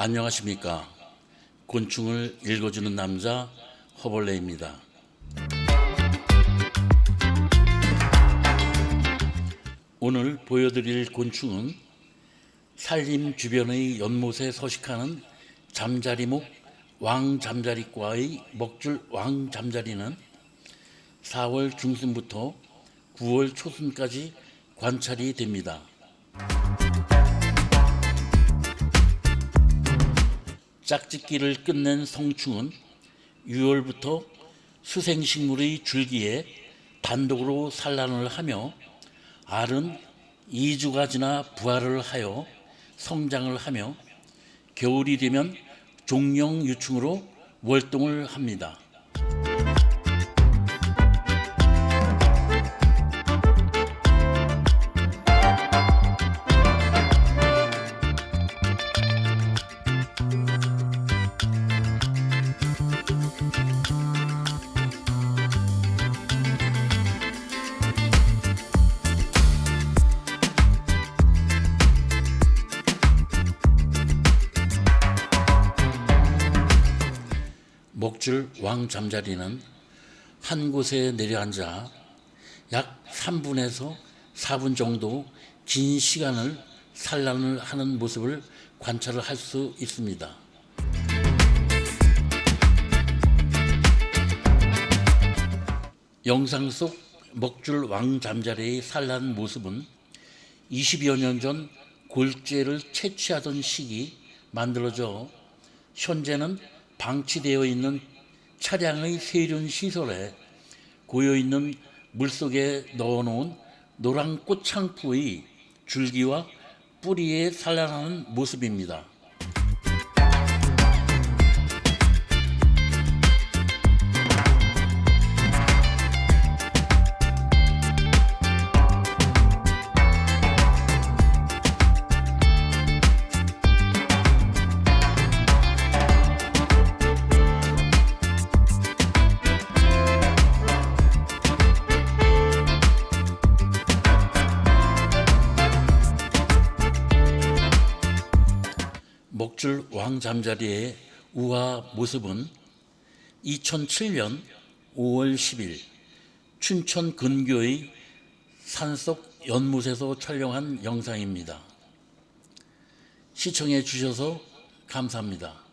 안녕하십니까. 곤충을 읽어주는 남자 허벌레입니다. 오늘 보여드릴 곤충은 산림 주변의 연못에 서식하는 잠자리목 왕잠자리과의 먹줄 왕잠자리는 4월 중순부터 9월 초순까지 관찰이 됩니다. 짝짓기를 끝낸 성충은 6월부터 수생식물의 줄기에 단독으로 산란을 하며 알은 2주가 지나 부화를 하여 성장을 하며 겨울이 되면 종령 유충으로 월동을 합니다. 목줄 왕 잠자리는 한 곳에 내려앉아 약 3분에서 4분 정도 긴 시간을 산란을 하는 모습을 관찰을 할 수 있습니다. 영상 속 먹줄 왕 잠자리의 산란 모습은 20여 년 전 골재를 채취하던 시기 만들어져 현재는 방치되어 있는 차량의 세륜 시설에 고여 있는 물속에 넣어놓은 노란 꽃창푸의 줄기와 뿌리에 산란하는 모습입니다. 먹줄 왕 잠자리의 우화 모습은 2007년 5월 10일 춘천 근교의 산속 연못에서 촬영한 영상입니다. 시청해 주셔서 감사합니다.